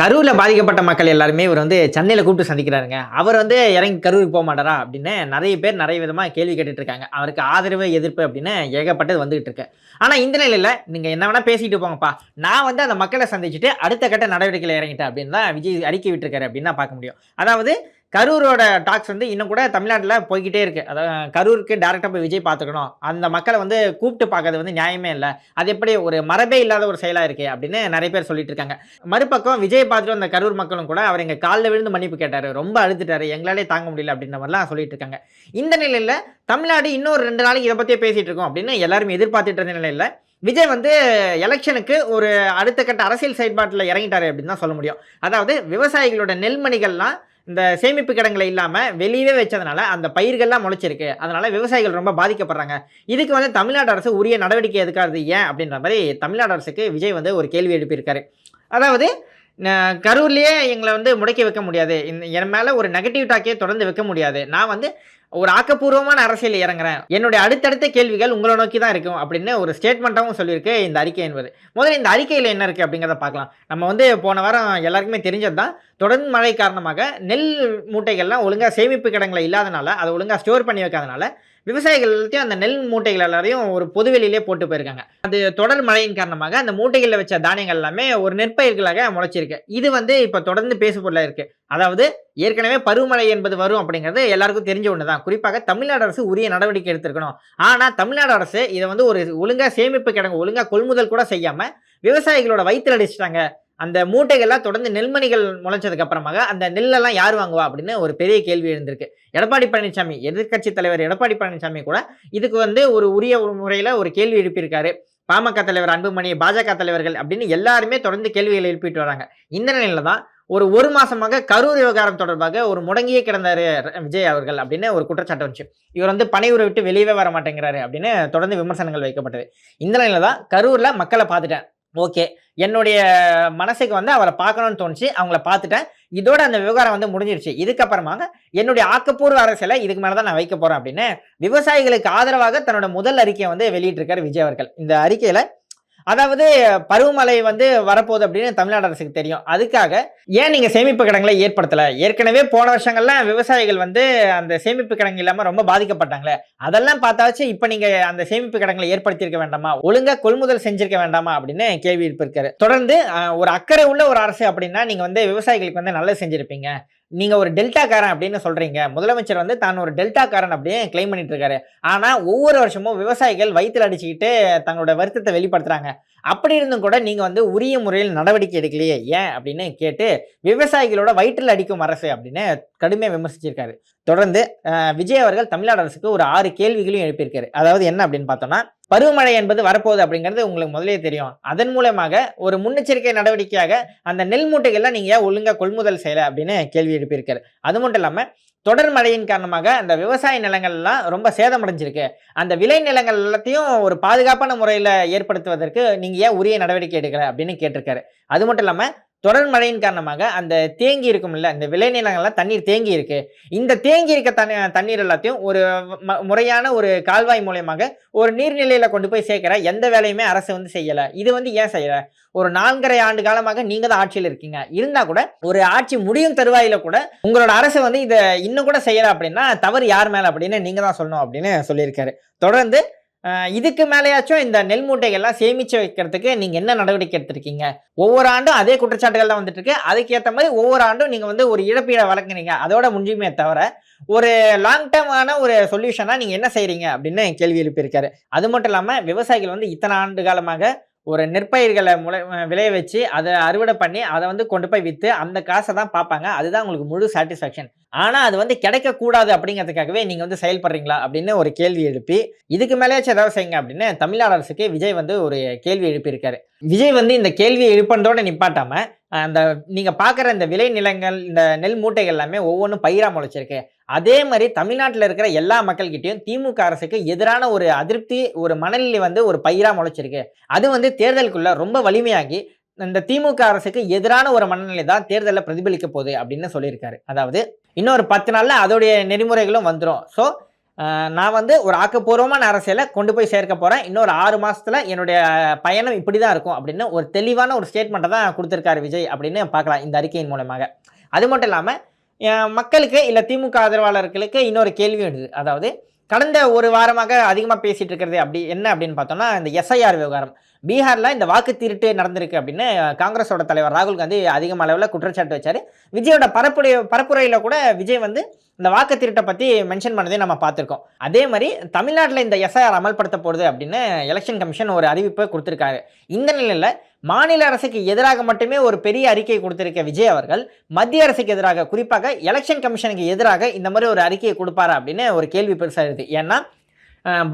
கரூரில் பாதிக்கப்பட்ட மக்கள் எல்லாருமே இவர் வந்து சென்னையில் கூப்பிட்டு சந்திக்கிறாருங்க. அவர் வந்து இறங்கி கரூருக்கு போக மாட்டாரா அப்படின்னு நிறைய பேர் நிறைய விதமாக கேள்வி கேட்டுட்டு இருக்காங்க அவருக்கு ஆதரவு எதிர்ப்பு அப்படின்னு ஏகப்பட்டது வந்துகிட்டு இருக்கு ஆனால் இந்த நிலையில் நீங்கள் என்ன வேணால் பேசிட்டு போங்கப்பா. நான் வந்து அந்த மக்களை சந்திச்சுட்டு அடுத்த கட்ட நடவடிக்கையில் இறங்கிட்டேன் அப்படின்னு தான் விஜய் அறிக்கை விட்டுருக்காரு அப்படின்னு தான் பார்க்க முடியும். அதாவது கரூரோட டாக்ஸ் வந்து இன்னும் கூட தமிழ்நாட்டில் போய்கிட்டே இருக்குது அதாவது கரூருக்கு டேரெக்டாக போய் விஜய் பார்த்துக்கணும். அந்த மக்களை வந்து கூப்பிட்டு பார்க்கறது வந்து நியாயமே இல்லை. அது எப்படி ஒரு மரபே இல்லாத ஒரு செயலாக இருக்கே அப்படின்னு நிறைய பேர் சொல்லிட்டு இருக்காங்க. மறுபக்கம் விஜய் பார்த்துட்டு அந்த கரூர் மக்களும் கூட அவர் எங்கள் காலில் விழுந்து மன்னிப்பு கேட்டார். ரொம்ப அழுதுட்டாரு. எங்களாலே தாங்க முடியல அப்படின்ற மாதிரிலாம் சொல்லிட்டு இருக்காங்க. இந்த நிலையில் தமிழ்நாடு இன்னொரு ரெண்டு நாளைக்கு இதை பற்றியே பேசிகிட்டு இருக்கோம் அப்படின்னு எல்லாருமே எதிர்பார்த்துட்டு இருந்த நிலையில் விஜய் வந்து எலெக்ஷனுக்கு ஒரு அடுத்த கட்ட அரசியல் செயல்பாட்டில் இறங்கிட்டாரு அப்படின்னு தான் சொல்ல முடியும். அதாவது விவசாயிகளோட நெல்மணிகள்லாம் இந்த சேமிப்பு கிடங்களை இல்லாமல் வெளியவே வச்சதுனால அந்த பயிர்கள்லாம் முளைச்சிருக்கு. அதனால் விவசாயிகள் ரொம்ப பாதிக்கப்படுறாங்க. இதுக்கு வந்து தமிழ்நாடு அரசு உரிய நடவடிக்கை எதுக்காது ஏன் அப்படின்ற மாதிரி தமிழ்நாடு அரசுக்கு விஜய் வந்து ஒரு கேள்வி எழுப்பியிருக்காரு. அதாவது கரூர்லேயே எங்களை வந்து முடக்கி வைக்க முடியாது. என் மேலே ஒரு நெகட்டிவ் டாக்கே தொடர்ந்து வைக்க முடியாது. நான் வந்து ஒரு ஆக்கப்பூர்வமான அரசியல் இறங்குறேன். என்னுடைய அடுத்தடுத்த கேள்விகள் உங்களை நோக்கி தான் இருக்கும் அப்படின்னு ஒரு ஸ்டேட்மெண்ட்டாகவும் சொல்லியிருக்கு இந்த அறிக்கை என்பது. முதல்ல இந்த அறிக்கையில் என்ன இருக்குது அப்படிங்கிறத பார்க்கலாம். நம்ம வந்து போன வாரம் எல்லாருக்குமே தெரிஞ்சது தான். தொடர்ந்து மழை காரணமாக நெல் மூட்டைகள்லாம் ஒழுங்காக சேமிப்பு கிடங்களை இல்லாதனால அதை ஒழுங்காக ஸ்டோர் பண்ணி வைக்காதனால விவசாயிகள் எல்லாத்தையும் அந்த நெல் மூட்டைகள் எல்லாரையும் ஒரு பொதுவெளியிலே போட்டு போயிருக்காங்க. அது தொடர் மழையின் காரணமாக அந்த மூட்டைகளில் வச்ச தானியங்கள் எல்லாமே ஒரு நெற்பயிர்களாக முளைச்சிருக்கு. இது வந்து இப்போ தொடர்ந்து பேசுபொருளாக இருக்கு. அதாவது ஏற்கனவே பருவமழை என்பது வரும் அப்படிங்கிறது எல்லாருக்கும் தெரிஞ்ச ஒன்று தான் குறிப்பாக தமிழ்நாடு அரசு உரிய நடவடிக்கை எடுத்திருக்கணும். ஆனால் தமிழ்நாடு அரசு இதை வந்து ஒரு ஒழுங்காக சேமிப்பு கிடங்கு ஒழுங்காக கொள்முதல் கூட செய்யாமல் விவசாயிகளோட வயிற்றில் அடிச்சிட்டாங்க. அந்த மூட்டைகள்லாம் தொடர்ந்து நெல்மணிகள் முளைச்சதுக்கு அப்புறமாக அந்த நெல்லெல்லாம் யார் வாங்குவா அப்படின்னு ஒரு பெரிய கேள்வி எழுந்திருக்கு. எடப்பாடி பழனிசாமி எதிர்க்கட்சி தலைவர் எடப்பாடி பழனிசாமி கூட இதுக்கு வந்து ஒரு உரிய ஒரு முறையில் ஒரு கேள்வி எழுப்பியிருக்காரு. பாமக தலைவர் அன்புமணி பாஜக தலைவர்கள் அப்படின்னு எல்லாருமே தொடர்ந்து கேள்விகள் எழுப்பிட்டு வராங்க. இந்த நிலையில தான் ஒரு ஒரு மாசமாக கரூர் விவகாரம் தொடர்பாக ஒரு முடங்கியே கிடந்தாரு விஜய் அவர்கள் அப்படின்னு ஒரு குற்றச்சாட்டு வந்துச்சு. இவர் வந்து பனையூரை விட்டு வெளியவே வர மாட்டேங்கிறாரு அப்படின்னு தொடர்ந்து விமர்சனங்கள் வைக்கப்பட்டது. இந்த நிலையில தான் கரூர்ல மக்களை பார்த்துட்டேன். ஓகே. என்னுடைய மனசுக்கு வந்து அவரை பார்க்கணும்னு தோணுச்சு. அவங்கள பார்த்துட்டேன். இதோட அந்த விவகாரம் வந்து முடிஞ்சிருச்சு. இதுக்கப்புறமாக என்னுடைய ஆக்கப்பூர்வ அரசியலை இதுக்கு மேலே தான் நான் வைக்க போகிறேன் அப்படின்னு விவசாயிகளுக்கு ஆதரவாக தன்னோட முதல் அறிக்கையை வந்து வெளியிட்டிருக்காரு விஜய் அவர்கள். இந்த அறிக்கையில் அதாவது பருவமழை வந்து வரப்போகுது அப்படின்னு தமிழ்நாடு அரசுக்கு தெரியும். அதுக்காக ஏன் நீங்கள் சேமிப்பு கிடங்களை ஏற்படுத்தலை? ஏற்கனவே போன வருஷங்கள்லாம் விவசாயிகள் வந்து அந்த சேமிப்பு கிடங்கு இல்லாமல் ரொம்ப பாதிக்கப்பட்டாங்களே. அதெல்லாம் பார்த்தாச்சு இப்போ நீங்கள் அந்த சேமிப்பு கிடங்களை ஏற்படுத்தியிருக்க வேண்டாமா? ஒழுங்காக கொள்முதல் செஞ்சிருக்க வேண்டாமா? அப்படின்னு கேள்வி இருப்பிருக்காரு. தொடர்ந்து ஒரு அக்கறை உள்ள ஒரு அரசு அப்படின்னா நீங்கள் வந்து விவசாயிகளுக்கு வந்து நல்லது செஞ்சுருப்பீங்க. நீங்கள் ஒரு டெல்டாக்காரன் அப்படின்னு சொல்கிறீங்க முதலமைச்சர் வந்து தான் ஒரு டெல்டாக்காரன் அப்படின்னு கிளைம் பண்ணிட்டு இருக்காரு ஆனால் ஒவ்வொரு வருஷமும் விவசாயிகள் வயிற்றில் அடிச்சுக்கிட்டு தங்களோட வருத்தத்தை வெளிப்படுத்துகிறாங்க அப்படி இருந்தும் கூட நீங்கள் வந்து உரிய முறையில் நடவடிக்கை எடுக்கலையே ஏன் அப்படின்னு கேட்டு விவசாயிகளோட வயிற்றில் அடிக்கும் அரசு அப்படின்னு கடுமையாக விமர்சிச்சிருக்காரு. தொடர்ந்து விஜய் அவர்கள் தமிழ்நாடு அரசுக்கு ஒரு ஆறு கேள்விகளையும் எழுப்பியிருக்காரு. அதாவது என்ன அப்படின்னு பார்த்தோம்னா பருவமழை என்பது வரப்போகுது அப்படிங்கிறது உங்களுக்கு முதலே தெரியும். அதன் மூலமாக ஒரு முன்னெச்சரிக்கை நடவடிக்கையாக அந்த நெல் மூட்டைகள்லாம் நீங்கள் ஏன் ஒழுங்காக கொள்முதல் செய்யலை அப்படின்னு கேள்வி எழுப்பியிருக்காரு. அது மட்டும் இல்லாமல் தொடர் மழையின் காரணமாக அந்த விவசாய நிலங்கள்லாம் ரொம்ப சேதமடைஞ்சிருக்கு. அந்த விளை நிலங்கள் எல்லாத்தையும் ஒரு பாதுகாப்பான முறையில் ஏற்படுத்துவதற்கு நீங்கள் ஏன் உரிய நடவடிக்கை எடுக்கலை அப்படின்னு கேட்டிருக்காரு. அது மட்டும் இல்லாமல் தொடர் மழையின் காரணமாக அந்த தேங்கி இருக்கும்ல இந்த விளைநிலங்கள்லாம் தண்ணீர் தேங்கி இருக்கு. இந்த தேங்கி இருக்க தண்ணி தண்ணீர் எல்லாத்தையும் ஒரு ம- முறையான ஒரு கால்வாய் மூலயமாக ஒரு நீர்நிலையில கொண்டு போய் சேர்க்கிற எந்த வேலையுமே அரசு வந்து செய்யலை. இது வந்து ஏன் செய்யல? ஒரு நான்கரை ஆண்டு காலமாக நீங்க தான் ஆட்சியில் இருக்கீங்க. இருந்தா கூட ஒரு ஆட்சி முடியும் தருவாயில கூட உங்களோட அரசு வந்து இதை இன்னும் கூட செய்யலை அப்படின்னா தவறு யார் மேல அப்படின்னு நீங்க தான் சொல்லணும் அப்படின்னு சொல்லியிருக்காரு. தொடர்ந்து இதுக்கு மேலேயாச்சும் இந்த நெல் மூட்டைகள்லாம் சேமிச்சு வைக்கிறதுக்கு நீங்கள் என்ன நடவடிக்கை எடுத்திருக்கீங்க? ஒவ்வொரு ஆண்டும் அதே குற்றச்சாட்டுகள் தான் வந்துட்டு இருக்கு அதுக்கேற்ற மாதிரி ஒவ்வொரு ஆண்டும் நீங்கள் வந்து ஒரு இழப்பீடை வழங்குறீங்க அதோட முடிஞ்சுமே தவிர ஒரு லாங் டேர்மான ஒரு சொல்யூஷனா நீங்கள் என்ன செய்கிறீங்க அப்படின்னு கேள்வி எழுப்பியிருக்காரு. அது மட்டும் இல்லாமல் விவசாயிகள் வந்து இத்தனை ஆண்டு காலமாக ஒரு நெற்பயிர்களை முளை விளைய வச்சு அதை அறுவடை பண்ணி அதை வந்து கொண்டு போய் விற்று அந்த காசை தான் பார்ப்பாங்க. அதுதான் உங்களுக்கு முழு சாட்டிஸ்ஃபேக்ஷன் ஆனால் அது வந்து கிடைக்கக்கூடாது அப்படிங்கிறதுக்காகவே நீங்கள் வந்து செயல்படுறீங்களா அப்படின்னு ஒரு கேள்வி எழுப்பி இதுக்கு மேலேயாச்சும் ஏதாவது செய்யுங்க அப்படின்னு தமிழ்நாடு அரசுக்கு விஜய் வந்து ஒரு கேள்வி எழுப்பியிருக்காரு. விஜய் வந்து இந்த கேள்வியை எழுப்பந்தோடு நிப்பாட்டாமல் அந்த நீங்கள் பார்க்குற இந்த விளை நிலங்கள் இந்த நெல் மூட்டைகள் எல்லாமே ஒவ்வொன்றும் பயிராக முளைச்சிருக்கு. அதே மாதிரி தமிழ்நாட்டில் இருக்கிற எல்லா மக்கள்கிட்டையும் திமுக அரசுக்கு எதிரான ஒரு அதிருப்தி ஒரு மனநிலை வந்து ஒரு பயிராக முளைச்சிருக்கு. அது வந்து தேர்தலுக்குள்ள ரொம்ப வலிமையாகி இந்த திமுக அரசுக்கு எதிரான ஒரு மனநிலை தான் தேர்தலில் பிரதிபலிக்க போகுது அப்படின்னு சொல்லியிருக்காரு. அதாவது இன்னொரு பத்து நாளில் அதோடைய நெறிமுறைகளும் வந்துடும் ஸோ நான் வந்து ஒரு ஆக்கப்பூர்வமான அரசியலை கொண்டு போய் சேர்க்க போகிறேன் இன்னொரு ஆறு மாதத்தில் என்னுடைய பயணம் இப்படி தான் இருக்கும் அப்படின்னு ஒரு தெளிவான ஒரு ஸ்டேட்மெண்ட்டை தான் கொடுத்துருக்காரு விஜய் அப்படின்னு பார்க்கலாம் இந்த அறிக்கையின் மூலமாக. அது மட்டும் இல்லாமல் மக்களுக்கு இல்லை திமுக ஆதரவாளர்களுக்கு இன்னொரு கேள்வி வருது. அதாவது கடந்த ஒரு வாரமாக அதிகமாக பேசிகிட்டு இருக்கிறது அப்படி என்ன அப்படின்னு பார்த்தோம்னா இந்த எஸ்ஐஆர் விவகாரம். பீகாரில் இந்த வாக்கு திருட்டு நடந்திருக்கு அப்படின்னு காங்கிரஸோட தலைவர் ராகுல் காந்தி அதிகம் அளவில் குற்றச்சாட்டு வச்சார். விஜயோட பரப்புரை பரப்புரையில் கூட விஜய் வந்து இந்த வாக்கு திருட்டை பற்றி மென்ஷன் பண்ணதே நம்ம பார்த்துருக்கோம். அதே மாதிரி தமிழ்நாட்டில் இந்த எஸ்ஐஆர் அமல்படுத்த போகுது அப்படின்னு எலெக்ஷன் கமிஷன் ஒரு அறிவிப்பை கொடுத்துருக்காரு. இந்த நிலையில் மாநில அரசுக்கு எதிராக மட்டுமே ஒரு பெரிய அறிக்கை கொடுத்திருக்க விஜய் அவர்கள் மத்திய அரசுக்கு எதிராக குறிப்பாக எலெக்ஷன் கமிஷனுக்கு எதிராக இந்த மாதிரி ஒரு அறிக்கையை கொடுப்பாரா அப்படின்னு ஒரு கேள்வி பெருசாக இருக்குது ஏன்னா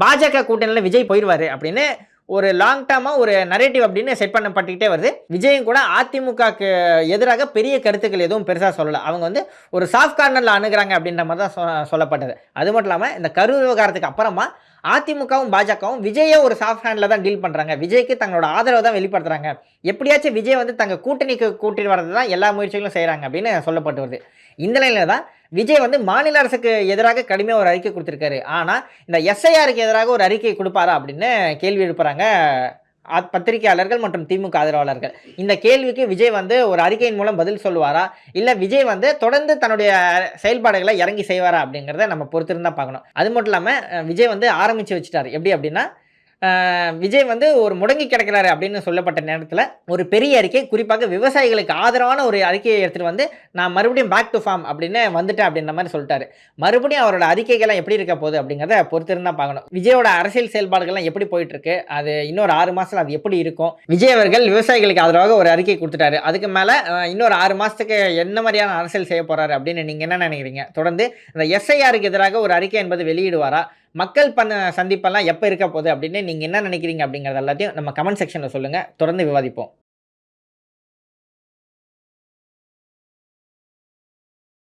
பாஜக கூட்டணியில் விஜய் போயிடுவார் அப்படின்னு ஒரு லாங் டேர்மாக ஒரு நரேட்டிவ் அப்படின்னு செட் பண்ணப்பட்டுக்கிட்டே வருது. விஜயும் கூட அதிமுகக்கு எதிராக பெரிய கருத்துக்கள் எதுவும் பெருசாக சொல்லலை. அவங்க வந்து ஒரு சாஃப்ட் கார்னரில் அணுகிறாங்க அப்படின்ற மாதிரி தான் சொ- சொல்லப்பட்டது. அது மட்டும் இல்லாமல் இந்த கரூர் விவகாரத்துக்கு அப்புறமா அதிமுகவும் பாஜகவும் விஜயை ஒரு சாஃப்ட் ஹேண்டில் தான் டீல் பண்ணுறாங்க விஜய்க்கு தங்களோட ஆதரவை தான் வெளிப்படுத்துகிறாங்க எப்படியாச்சும் விஜய் வந்து தங்கள் கூட்டணிக்கு கூட்டிட்டு வரது தான் எல்லா முயற்சிகளும் செய்கிறாங்க அப்படின்னு சொல்லப்பட்டு வருது. இந்த நிலையில் தான் விஜய் வந்து மாநில அரசுக்கு எதிராக கடுமையாக ஒரு அறிக்கை கொடுத்துருக்காரு. ஆனால் இந்த எஸ்ஐஆருக்கு எதிராக ஒரு அறிக்கை கொடுப்பாரா அப்படின்னு கேள்வி எழுப்புறாங்க பத்திரிகையாளர்கள் மற்றும் திமுக ஆதரவாளர்கள். இந்த கேள்விக்கு விஜய் வந்து ஒரு அறிக்கையின் மூலம் பதில் சொல்லுவாரா? இல்லை விஜய் வந்து தொடர்ந்து தன்னுடைய செயல்பாடுகளை இறங்கி செய்வாரா அப்படிங்கிறத நம்ம பொறுத்திருந்தா பார்க்கணும். அது மட்டும் இல்லாமல் விஜய் வந்து ஆரம்பித்து வச்சுட்டாரு. எப்படி அப்படின்னா விஜய் வந்து ஒரு முடங்கி கிடக்கிறாரு அப்படின்னு சொல்லப்பட்ட நேரத்தில் ஒரு பெரிய அறிக்கை குறிப்பாக விவசாயிகளுக்கு ஆதரவான ஒரு அறிக்கையை எடுத்துகிட்டு வந்து நான் மறுபடியும் பேக் டு ஃபார்ம் அப்படின்னு வந்துட்டேன் அப்படின்ற மாதிரி சொல்லிட்டாரு. மறுபடியும் அவரோட அறிக்கைகள்லாம் எப்படி இருக்க போகுது அப்படிங்கிறத பொறுத்திருந்தா பார்க்கணும். விஜயோட அரசியல் செயல்பாடுகள்லாம் எப்படி போயிட்டு இருக்கு அது இன்னொரு ஆறு மாதத்தில் அது எப்படி இருக்கும்? விஜய் அவர்கள் விவசாயிகளுக்கு ஆதரவாக ஒரு அறிக்கை கொடுத்துட்டாரு. அதுக்கு மேலே இன்னொரு ஆறு மாதத்துக்கு என்ன மாதிரியான அரசியல் செய்ய போகிறாரு அப்படின்னு நீங்கள் என்ன நினைக்கிறீங்க? தொடர்ந்து இந்த எஸ்ஐஆருக்கு எதிராக ஒரு அறிக்கை என்பது வெளியிடுவாரா? மக்கள் பண்ண சந்திப்பெல்லாம் எப்போ இருக்க போகுது அப்படின்னு நீங்கள் என்ன நினைக்கிறீங்க அப்படிங்கிறது எல்லாத்தையும் நம்ம கமெண்ட் செக்ஷனில் சொல்லுங்கள் தொடர்ந்து விவாதிப்போம்.